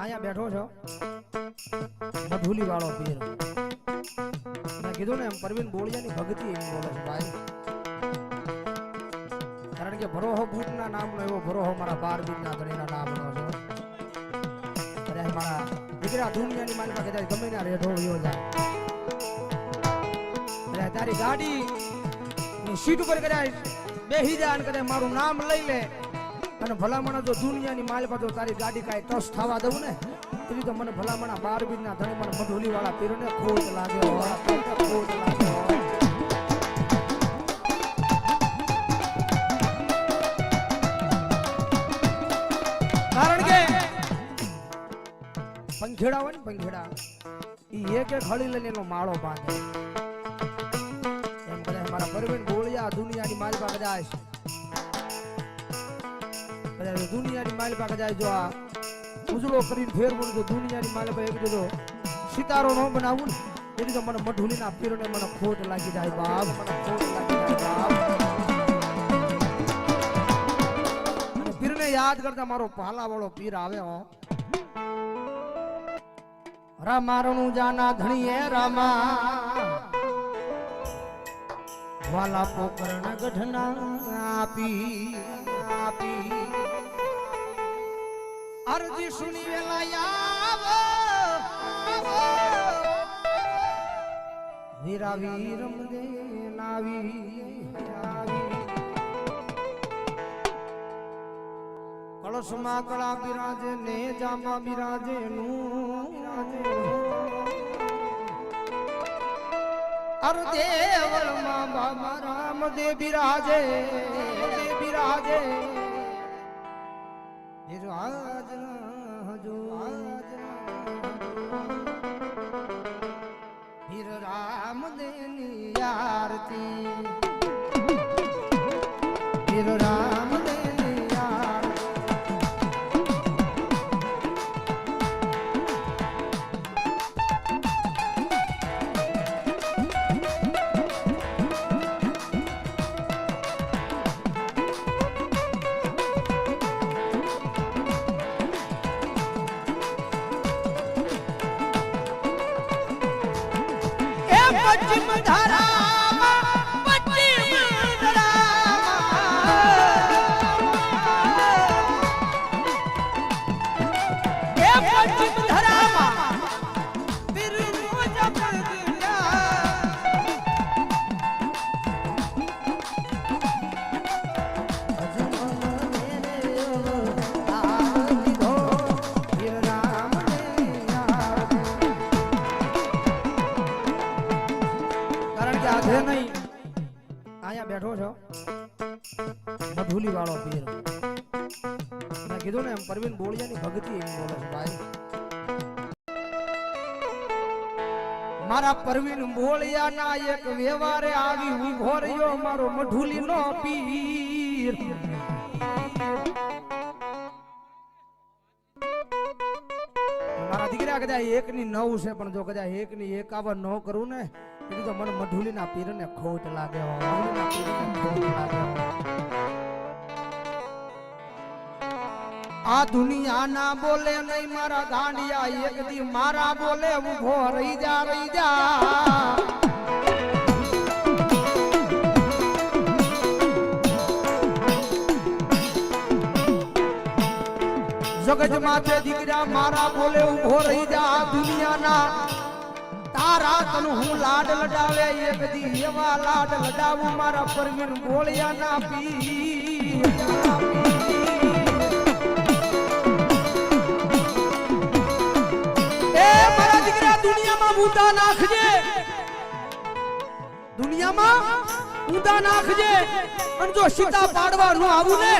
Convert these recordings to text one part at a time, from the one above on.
અહીંયા બેઠો છો? મધુલી વાળો પીર. મેં કીધું ને એમ પરવીન બોળિયાની ભક્તિ એમ બોલે છે, ભાઈ. કારણ કે ભરોહો બૂટના નામનો એવો ભરોહો મારા બાર બીજના ધણીના નામનો છે. મારા દીકરા દુનિયાની માલિકા કદાચ ગમે ના રેઢો વયો જાય તારી ગાડી સીટ ઉપર કદાચ બેહી જાય અને કદાચ મારું નામ લઈ લે. અને ભલામણ જો દુનિયાની માલ પાછો તારી ગાડી કાંઈ ટસ થવા દઉં ને તેથી તો મને ભલામણા બાર બીજના ધણી મને મધુલી વાળા પીરને ખોટ લાગે. ખોટ લાગે પંખેડા હોય ને પંખેડા, ઈ એક એક હળી લઈને એનો માળો બાંધે. એમ કદાચ મારા પરવીન ગોળિયા દુનિયાની માલિકા કદાચ કદાચ દુનિયાની માલિકા જાય જો આ ઉજળો કરીને ફેરવું તો દુનિયાની માલિકા એક જો સિતારો ન બનાવું ને એની તો મને મઢુલીના પીરને મને ખોટ લાગી જાય બાપ. મને ખોટ લાગી જાય બાપ. પીરને યાદ કરતા મારો પાલા વાળો પીર આવે, હો. રામારણું જાના ધણીએ રામા. વાલા પોકરણ ગઢના આપી આપી અરજી સુની વેલા આવો આવો વીરા વીરમ દે નાવી આવી કળશમાં કળા બિરાજે, ને જામા બિરાજે નું. અર દેવળમાં બાબા રામ બિરાજે દે બિરાજે. એ રાજ હજો. હીર રામ દેની આરતી. પશ્ચિમ ધારામાં આજે નહીં. અહીંયા બેઠો છો. મધુલી વાળો પીર. મેં કીધું ને એમ પરવીન બોળિયાની ભક્તિ એમ બોલો છે ભાઈ. મારા પરવીન બોળિયાના એક વ્યવહારે આવી ઊભો રહ્યો મારો મધુલી નો પીર. મારા દીકરા કદાચ એક ની નવ છે પણ જો કદાચ એક ની એકાવન ન કરું ને તો મને મધુલી ના પીર ને ખોટ લાગે. પીરને ખોટ લાગે આ દુનિયા ના બોલે નહીં, મારા ગાંડિયા, એક દી મારા બોલે ઊભો રહી જા રહી જા જગત માથે દીકરા મારા બોલે ઊભો રહી જા, દુનિયાના તારા તન હું લાડ લડાવે એ બધી એવા લાડ લડાવું, મારા પરવીન બોળિયાના પી એ મારા દીકરા, દુનિયામાં ઊંધા નાખજે. દુનિયામાં ઊંધા નાખજે. અને જો સીતા પાડવા ન આવું ને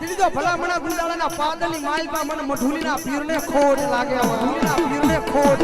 તેથી તો ભલામણા ગુંડાળાના પાદલની માઇલમાં મને મઢુલીના પીરને ખોટ લાગે મઢુલીના પીરને ખોટ